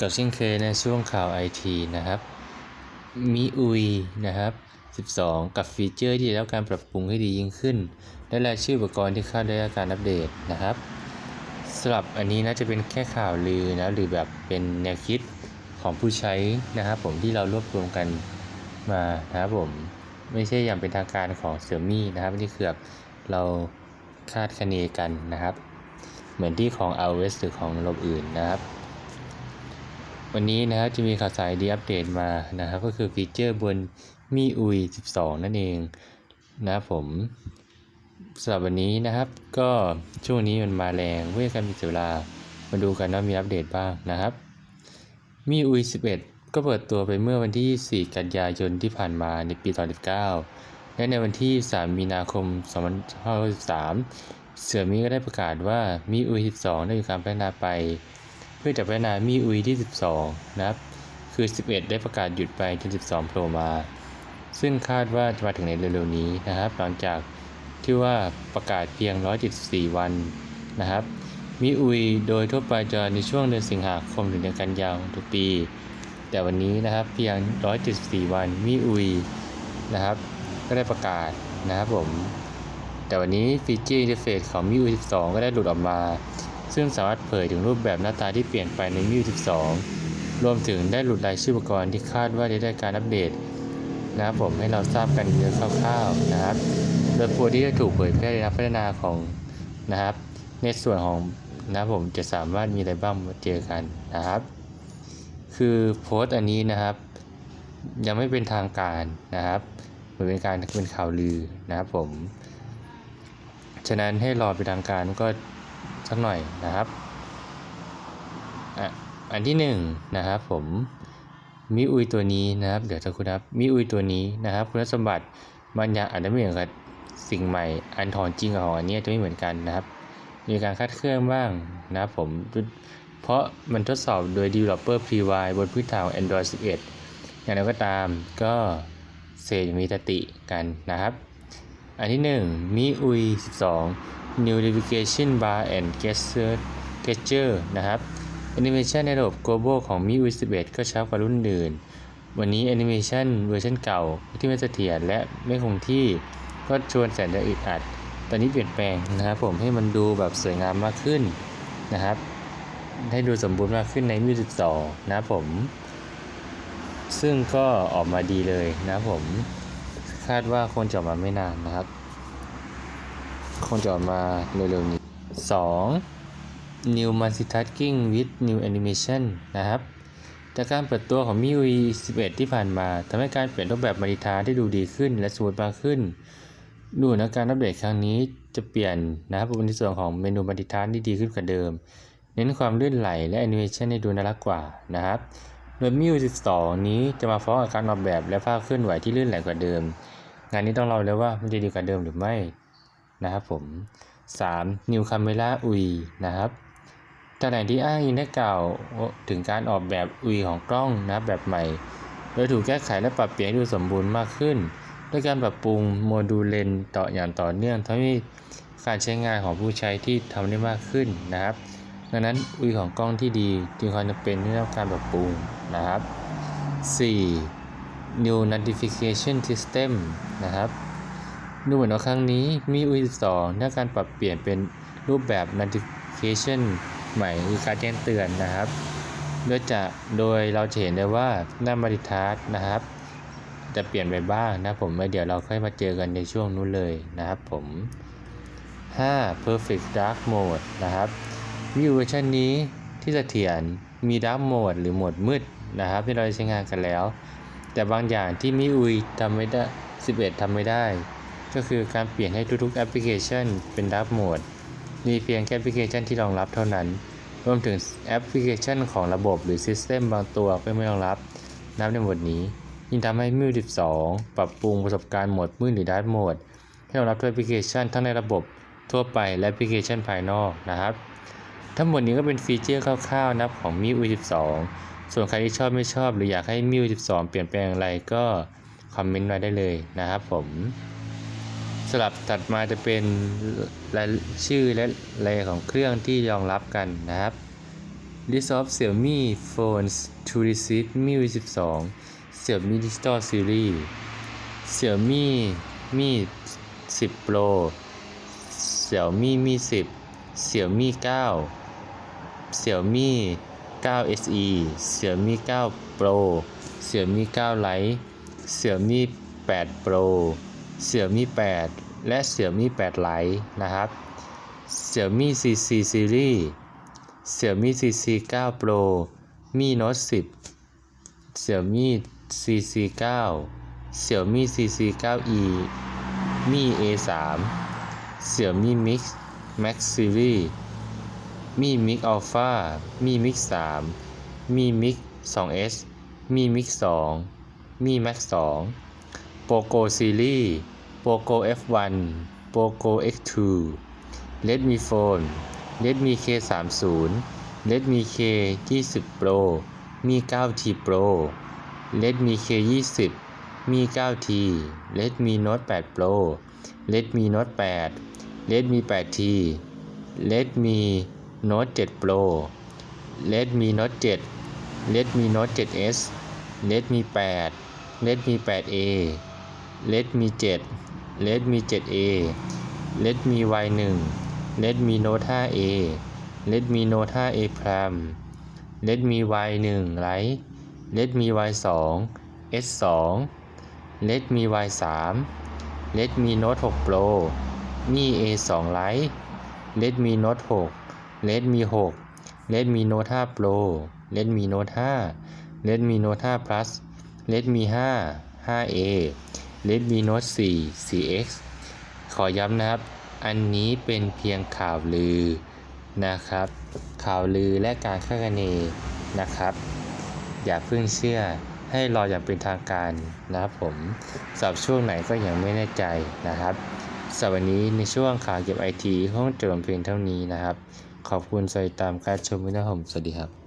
กับเช่นเคยในช่วงข่าวไอทีนะครับมิอุยนะครับ 12 กับฟีเจอร์ที่ได้รับการปรับปรุงให้ดียิ่งขึ้น และรายชื่ออุปกรณ์ที่คาดได้รับการอัปเดตนะครับสำหรับอันนี้นะจะเป็นแค่ข่าวลือนะหรือแบบเป็นแนวคิดของผู้ใช้นะครับผมที่เรารวบรวมกันมานะครับผมไม่ใช่อย่างเป็นทางการของเสี่ยมี่นะครับนี่คือแบบเราคาดคะเนกันนะครับ เหมือนที่ของ iOS หรือของระบบอื่นนะครับ วันนี้นะครับจะมีข่าวสารดีอัปเดตมานะครับก็คือฟีเจอร์บนมีอุย 12 นั่นเองนะครับผมสำหรับวันนี้นะครับก็ช่วงนี้มันมาแรงเว้ยกันมีเสียเวลามาดูกันว่ามีอัปเดตบ้างนะครับ มีอุย 11 ก็เปิดตัวไปเมื่อวันที่ 4 กันยายนที่ผ่านมาในปี2019 และในวันที่ 3 มีนาคม 2563 เสือมีก็ได้ประกาศว่ามีอุย 12 ได้มีการพัฒนาไป เพื่อจะพัฒนามีอุยที่ 12 นะครับ คือ 11 ได้ประกาศหยุดไปจน 12โผล่มา ซึ่งคาดว่าจะมาถึงในเร็วๆนี้นะครับ หลังจากที่ว่าประกาศเพียง 174 วันนะครับ มีอุยโดยทั่วไปจะในช่วงเดือนสิงหาคมถึงเดือนกันยายนทุกปี แต่วันนี้นะครับเพียง 174 วันมีอุยนะครับ ก็ได้ประกาศนะครับผมแต่วันนี้ฟีเจอร์อินเทอร์เฟซของ MIUI 12 ก็ได้หลุดออกมา ซึ่งสามารถเผยถึงรูปแบบหน้าตาที่เปลี่ยนไปใน MIUI 12 รวมถึงได้หลุดรายชื่ออุปกรณ์ที่คาดว่าจะได้การอัปเดตนะครับผมให้เราทราบกันเยอะคร่าวๆนะครับ โดยโปรที่จะถูกเผยแพร่ในนักพัฒนาของนะครับ ในส่วนของนะครับผมจะสามารถมีอะไรบ้างมาเจอกันนะครับ คือโพสต์อันนี้นะครับ ยังไม่เป็นทางการนะครับเหมือนเป็นการเป็นข่าวลือนะครับผม ฉะนั้นให้รอเป็นทางการก็ สักหน่อยนะครับอะอันที่หนึ่งนะครับผมมิอุยตัวนี้นะครับ เดี๋ยวจะคุณครับมิอุยตัวนี้นะครับ คุณสมบัติบางอย่างอาจจะไม่เหมือนกับสิ่งใหม่ อันถอนจริงกับของอันเนี้ยจะไม่เหมือนกันนะครับ มีการคาดเคลื่อนบ้างนะครับผมเพราะมันทดสอบโดย developer preview บนพื้นฐานของ Android 11 อย่างไรก็ตามก็เศษมีสติกันนะครับ อันที่ 1มีอุย12 New Navigation Bar and Gesture Gesture นะครับแอนิเมชันในระบบ Global ของมีอุย11 ก็ช้ากว่ารุ่นอื่น วันนี้แอนิเมชันเวอร์ชันเก่าที่ไม่เสถียรและไม่คงที่ก็ชวนแสนจะอึดอัด ตอนนี้เปลี่ยนแปลงนะครับผมให้มันดูแบบสวยงามมากขึ้นนะครับ ให้ดูสมบูรณ์มากขึ้นในมิว12 นะผม ซึ่งก็ออกมาดีเลยนะผม คาดว่าคงจะออกมาไม่นานนะครับ คงจะออกมาเร็วๆนี้ 2. New Multitasking with New Animation นะครับ จากการเปิดตัวของ MIUI 11 ที่ผ่านมาทำให้การเปลี่ยนรูปแบบมาริทาได้ดูดีขึ้นและสมูทมากขึ้น ดูนว่าการอัปเดตครั้งนี้จะเปลี่ยนนะครับในส่วนของเมนูมัลติทัสที่ดีขึ้นกว่าเดิม เน้นความลื่นไหลและแอนิเมชันให้ดูน่ารักกว่านะครับโดย MIUI 12 นี้จะมาฟ้องกับการออกแบบและภาพเคลื่อนไหวที่ลื่นไหลกว่าเดิม งานนี้ต้องราเลยว่ามันจะดีกว่าเดิมหรือไม่ นะครับผม 3. New Camera UI นะครับตำแหน่งที่อ้างอิงได้กล่าวถึงการออกแบบอุยของกล้องนะบแบบใหม่ โดยถูกแก้ไขและปรับเปลี่ยนให้ดูสมบูรณ์มากขึ้น ด้วยการปรับปรุงโมดูลเลนต่ออย่างต่อเนื่องทำให้การใช้งานของผู้ใช้ที่ทำได้มากขึ้นนะครับ ดังนั้นอุยของกล้องที่ดีจึงควรจะเป็นที่ได้รับการปรับปรุงนะครับ 4. New Notification System นะครับ ดูเหมือนว่าครั้งนี้มีอุย12ได้การปรับเปลี่ยนเป็นรูปแบบ Notification ใหม่คือการแจ้งเตือนนะครับ โดยจะโดยเราจะเห็นได้ว่าหน้ามาริทัสนะครับ จะเปลี่ยนไปบ้างนะผมเดี๋ยวเราค่อยมาเจอกันในช่วงนู้นเลยนะครับผม 5. Perfect Dark Mode นะครับมีเวอร์ชันนี้ที่เสถียรมี Dark Mode หรือโหมดมืดนะครับ ที่เราใช้งานกันแล้ว แต่บางอย่างที่มิอุยทำไม่ได้ 11ทำไม่ได้ ก็คือการเปลี่ยนให้ทุกๆแอปพลิเคชันเป็น Dark Mode มีเพียงแค่แอปพลิเคชันที่รองรับเท่านั้น รวมถึงแอปพลิเคชันของระบบหรือซิสเต็มบางตัวก็ไม่รองรับ นับในหมดนี้ ยิ่งทำให้มิว12 ปรับปรุงประสบการณ์โหมดมืดหรือดาร์กโหมด ให้รองรับทุกแอปพลิเคชันทั้งในระบบทั่วไปและแอปพลิเคชันภายนอกนะครับ ทั้งหมดนี้ก็เป็นฟีเจอร์คร่าวๆนับของ MIUI 12 ส่วนใครที่ชอบไม่ชอบ หรืออยากให้ MIUI 12 เปลี่ยนแปลงอะไรก็คอมเมนต์มาได้เลยนะครับผม สลับตัดมาจะเป็นรายชื่อและรายของเครื่องที่รองรับกันนะครับ List of Xiaomi phones to receive Mi 12 Xiaomi Digital Series Xiaomi Mi 10 Pro Xiaomi Mi 10 Xiaomi 9 Xiaomi 9 SE Xiaomi 9 Pro Xiaomi 9 Lite Xiaomi 8 Pro Xiaomi 8และ Xiaomi 8 Lite นะครับ Xiaomi CC Series Xiaomi CC 9 Pro Mi Note 10 Xiaomi CC 9 Xiaomi CC 9e Mi A3 Xiaomi Mix Max Series Mi Mix Alpha Mi Mix 3 Mi Mix 2S Mi Mix 2 Mi Max 2 Poco Series Poco F1 Poco X2 Redmi Phone Redmi K30 Redmi K20 Pro Mi 9T Pro Redmi K20 Mi 9T Redmi Note 8 Pro Redmi Note 8 Redmi 8T Redmi Note 7 Pro Redmi Note 7 Redmi Note 7S Redmi 8 Redmi 8A เลดมี7เลดมี 7A เลดมี Y1 เลดมีโน้ต 5A เลดมีโน้ต 5A พรามเลดมี Y1 ไลท์เลดมี Y2 S2 เลดมี Y3 เลดมีโน้ต 6 Pro มี่ A2 ไลท์เลดมีโน้ต 6เลดมี 6เลดมีโน้ต 5 Pro เลดมีโน้ต 5เลดมีโน้ต 5 plus เลดมี 5 5A Redmi Note 4 4X ขอย้ำนะครับ อันนี้เป็นเพียงข่าวลือนะครับ ข่าวลือและการคาดคะเนนะครับ อย่าเพิ่งเชื่อให้รออย่างเป็นทางการนะครับผมสำหรับช่วงไหนก็ยังไม่แน่ใจนะครับสำหรับวันนี้ในช่วงข่าวเก็บไอทีห้องจบเพียงเท่านี้นะครับ ขอบคุณสำหรับตามการชมนะครับผมสวัสดีครับ